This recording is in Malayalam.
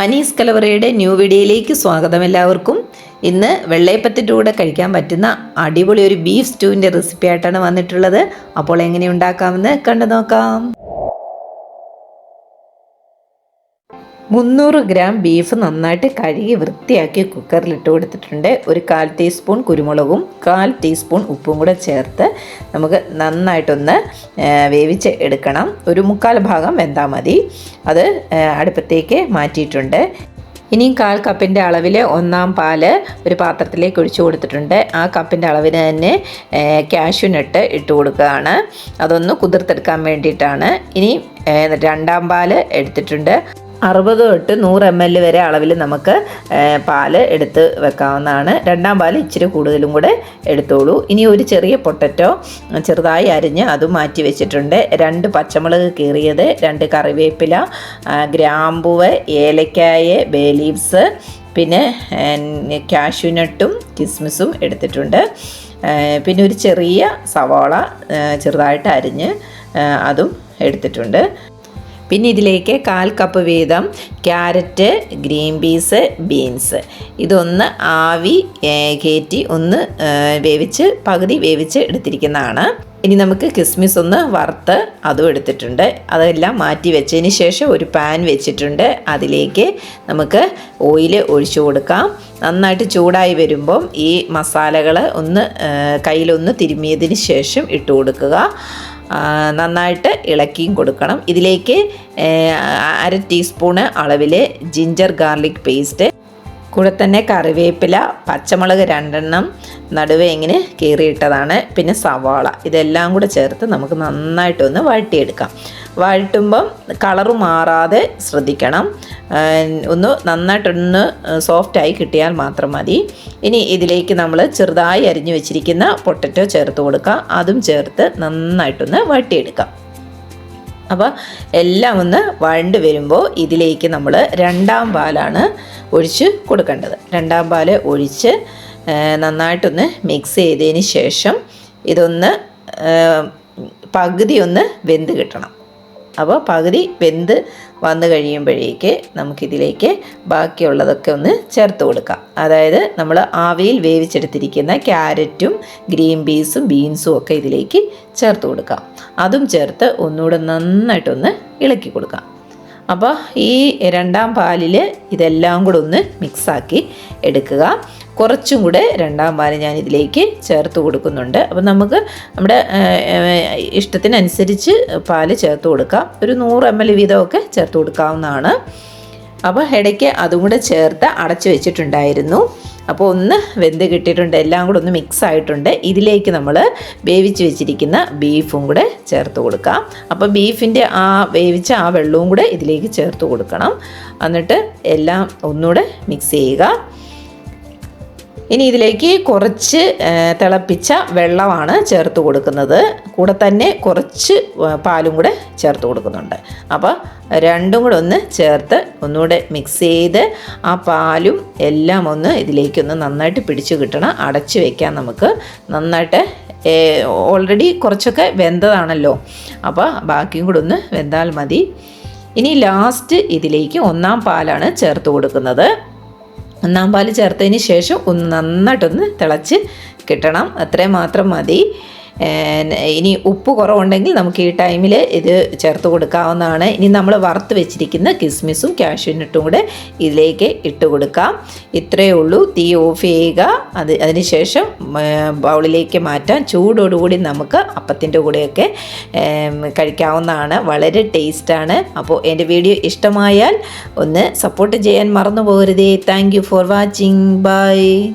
അനീസ് കലവറയുടെ ന്യൂ വീഡിയോയിലേക്ക് സ്വാഗതം എല്ലാവർക്കും. ഇന്ന് വെള്ളയപ്പത്തിന്റെ കൂടെ കഴിക്കാൻ പറ്റുന്ന അടിപൊളി ഒരു ബീഫ് സ്റ്റൂവിന്റെ റെസിപ്പി ആയിട്ടാണ് വന്നിട്ടുള്ളത്. അപ്പോൾ എങ്ങനെ ഉണ്ടാക്കാമെന്ന് കണ്ടു നോക്കാം. മുന്നൂറ് ഗ്രാം ബീഫ് നന്നായിട്ട് കഴുകി വൃത്തിയാക്കി കുക്കറിൽ ഇട്ട് കൊടുത്തിട്ടുണ്ട്. ഒരു കാൽ ടീസ്പൂൺ കുരുമുളകും കാൽ ടീസ്പൂൺ ഉപ്പും കൂടെ ചേർത്ത് നമുക്ക് നന്നായിട്ടൊന്ന് വേവിച്ച് എടുക്കണം. ഒരു മുക്കാൽ ഭാഗം വെന്താൽ മതി. അത് അടുപ്പത്തേക്ക് മാറ്റിയിട്ടുണ്ട്. ഇനിയും കാൽ കപ്പിന്റെ അളവിൽ ഒന്നാം പാൽ ഒരു പാത്രത്തിലേക്ക് ഒഴിച്ചു കൊടുത്തിട്ടുണ്ട്. ആ കപ്പിന്റെ അളവിന് തന്നെ കാഷ്യൂ നട്ട് ഇട്ട് കൊടുക്കുകയാണ്. അതൊന്ന് കുതിർത്തെടുക്കാൻ വേണ്ടിയിട്ടാണ്. ഇനി രണ്ടാം പാൽ എടുത്തിട്ടുണ്ട്. അറുപത് തൊട്ട് നൂറ് എം എൽ വരെ അളവിൽ നമുക്ക് പാൽ എടുത്ത് വെക്കാവുന്നതാണ്. രണ്ടാം പാൽ ഇച്ചിരി കൂടുതലും കൂടെ എടുത്തോളൂ. ഇനി ഒരു ചെറിയ പൊട്ടറ്റോ ചെറുതായി അരിഞ്ഞ് അതും മാറ്റി വെച്ചിട്ടുണ്ട്. രണ്ട് പച്ചമുളക് കീറിയത് രണ്ട് കറിവേപ്പില ഗ്രാമ്പൂവ് ഏലക്കായ ബേ ലീവ്സ് പിന്നെ കാഷ്യൂനട്ടും കിസ്മിസും എടുത്തിട്ടുണ്ട്. പിന്നെ ഒരു ചെറിയ സവാള ചെറുതായിട്ട് അരിഞ്ഞ് അതും എടുത്തിട്ടുണ്ട്. പിന്നെ ഇതിലേക്ക് കാൽ കപ്പ് വീതം ക്യാരറ്റ് ഗ്രീൻ പീസ് ബീൻസ്. ഇതൊന്ന് ആവി കയറ്റി ഒന്ന് വേവിച്ച് പകുതി വേവിച്ച് എടുത്തിരിക്കുന്നതാണ്. ഇനി നമുക്ക് കിസ്മിസ് ഒന്ന് വറുത്ത് അതും എടുത്തിട്ടുണ്ട്. അതെല്ലാം മാറ്റി വെച്ചതിന് ശേഷം ഒരു പാൻ വെച്ചിട്ടുണ്ട്. അതിലേക്ക് നമുക്ക് ഓയിൽ ഒഴിച്ചു കൊടുക്കാം. നന്നായിട്ട് ചൂടായി വരുമ്പം ഈ മസാലകൾ ഒന്ന് കയ്യിലൊന്ന് തിരുമിയതിന് ശേഷം ഇട്ട് കൊടുക്കുക. നന്നായിട്ട് ഇളക്കിയും കൊടുക്കണം. ഇതിലേക്ക് അര ടീസ്പൂണ് അളവിൽ ജിഞ്ചർ ഗാർലിക് പേസ്റ്റ് കൂടെ തന്നെ കറിവേപ്പില പച്ചമുളക് രണ്ടെണ്ണം നടുവേ ഇങ്ങനെ കീറിയിട്ടതാണ്. പിന്നെ സവാള ഇതെല്ലാം കൂടെ ചേർത്ത് നമുക്ക് നന്നായിട്ടൊന്ന് വഴട്ടിയെടുക്കാം വഴട്ടുമ്പം കളറ് മാറാതെ ശ്രദ്ധിക്കണം. ഒന്ന് നന്നായിട്ടൊന്ന് സോഫ്റ്റായി കിട്ടിയാൽ മാത്രം മതി. ഇനി ഇതിലേക്ക് നമ്മൾ ചെറുതായി അരിഞ്ഞു വെച്ചിരിക്കുന്ന പൊട്ടറ്റോ ചേർത്ത് കൊടുക്കാം. അതും ചേർത്ത് നന്നായിട്ടൊന്ന് വഴട്ടിയെടുക്കാം അപ്പോൾ എല്ലാം ഒന്ന് വഴണ്ട് വരുമ്പോൾ ഇതിലേക്ക് നമ്മൾ രണ്ടാം പാലാണ് ഒഴിച്ച് കൊടുക്കേണ്ടത്. രണ്ടാം പാൽ ഒഴിച്ച് നന്നായിട്ടൊന്ന് മിക്സ് ചെയ്തതിന് ശേഷം ഇതൊന്ന് പകുതി ഒന്ന് വെന്ത് കിട്ടണം. അപ്പോൾ പകുതി വെന്ത് വന്നു കഴിയുമ്പോഴേക്ക് നമുക്കിതിലേക്ക് ബാക്കിയുള്ളതൊക്കെ ഒന്ന് ചേർത്ത് കൊടുക്കാം. അതായത് നമ്മൾ ആവിയിൽ വേവിച്ചെടുത്തിരിക്കുന്ന ക്യാരറ്റും ഗ്രീൻ പീസും ബീൻസും ഒക്കെ ഇതിലേക്ക് ചേർത്ത് കൊടുക്കാം. അതും ചേർത്ത് ഒന്നുകൂടെ നന്നായിട്ടൊന്ന് ഇളക്കി കൊടുക്കാം. അപ്പോൾ ഈ രണ്ടാം പാലിൽ ഇതെല്ലാം കൂടെ ഒന്ന് മിക്സാക്കി എടുക്കുക. കുറച്ചും കൂടെ രണ്ടാം പാൽ ഞാൻ ഇതിലേക്ക് ചേർത്ത് കൊടുക്കുന്നുണ്ട്. അപ്പം നമുക്ക് നമ്മുടെ ഇഷ്ടത്തിനനുസരിച്ച് പാൽ ചേർത്ത് കൊടുക്കാം. ഒരു നൂറ് എം എൽ വീതമൊക്കെ ചേർത്ത് കൊടുക്കാവുന്നതാണ്. അപ്പോൾ ഇടയ്ക്ക് അതും കൂടെ ചേർത്ത് അടച്ചു വെച്ചിട്ടുണ്ടായിരുന്നു. അപ്പോൾ ഒന്ന് വെന്ത് കിട്ടിയിട്ടുണ്ട് എല്ലാം കൂടെ ഒന്ന് മിക്സ് ആയിട്ടുണ്ട്. ഇതിലേക്ക് നമ്മൾ വേവിച്ച് വെച്ചിരിക്കുന്ന ബീഫും കൂടെ ചേർത്ത് കൊടുക്കാം. അപ്പോൾ ബീഫിന്റെ ആ വേവിച്ച ആ വെള്ളവും കൂടെ ഇതിലേക്ക് ചേർത്ത് കൊടുക്കണം. എന്നിട്ട് എല്ലാം ഒന്നുകൂടെ മിക്സ് ചെയ്യുക. ഇനി ഇതിലേക്ക് കുറച്ച് തിളപ്പിച്ച വെള്ളമാണ് ചേർത്ത് കൊടുക്കുന്നത്. കൂടെ തന്നെ കുറച്ച് പാലും കൂടെ ചേർത്ത് കൊടുക്കുന്നുണ്ട്. അപ്പോൾ രണ്ടും കൂടെ ഒന്ന് ചേർത്ത് ഒന്നുകൂടെ മിക്സ് ചെയ്ത് ആ പാലും എല്ലാം ഒന്ന് ഇതിലേക്കൊന്ന് നന്നായിട്ട് പിടിച്ചു കിട്ടണം. അടച്ച് വയ്ക്കാൻ നമുക്ക് നന്നായിട്ട് ഓൾറെഡി കുറച്ചൊക്കെ വെന്തതാണല്ലോ. അപ്പോൾ ബാക്കിയും കൂടെ ഒന്ന് വെന്താൽ മതി. ഇനി ലാസ്റ്റ് ഇതിലേക്ക് ഒന്നാം പാലാണ് ചേർത്ത് കൊടുക്കുന്നത്. ഒന്നാം പാൽ ചേർത്തതിന് ശേഷം ഒന്ന് നന്നായിട്ടൊന്ന് തിളച്ച് കിട്ടണം. അത്രയും മാത്രം മതി. ഇനി ഉപ്പ് കുറവുണ്ടെങ്കിൽ നമുക്ക് ഈ ടൈമിൽ ഇത് ചേർത്ത് കൊടുക്കാവുന്നതാണ്. ഇനി നമ്മൾ വറുത്ത് വെച്ചിരിക്കുന്ന കിസ്മിസും കാഷ്യൂനട്ടും കൂടെ ഇതിലേക്ക് ഇട്ട് കൊടുക്കാം. ഇത്രയേ ഉള്ളൂ. തീ ഓഫ് ചെയ്യുക. അത് അതിനുശേഷം ബൗളിലേക്ക് മാറ്റാം ചൂടോടുകൂടി നമുക്ക് അപ്പത്തിന്റെ കൂടെയൊക്കെ കഴിക്കാവുന്നതാണ്. വളരെ ടേസ്റ്റാണ് അപ്പോൾ എന്റെ വീഡിയോ ഇഷ്ടമായാൽ ഒന്ന് സപ്പോർട്ട് ചെയ്യാൻ മറന്നു പോകരുതേ. Thank you for watching bye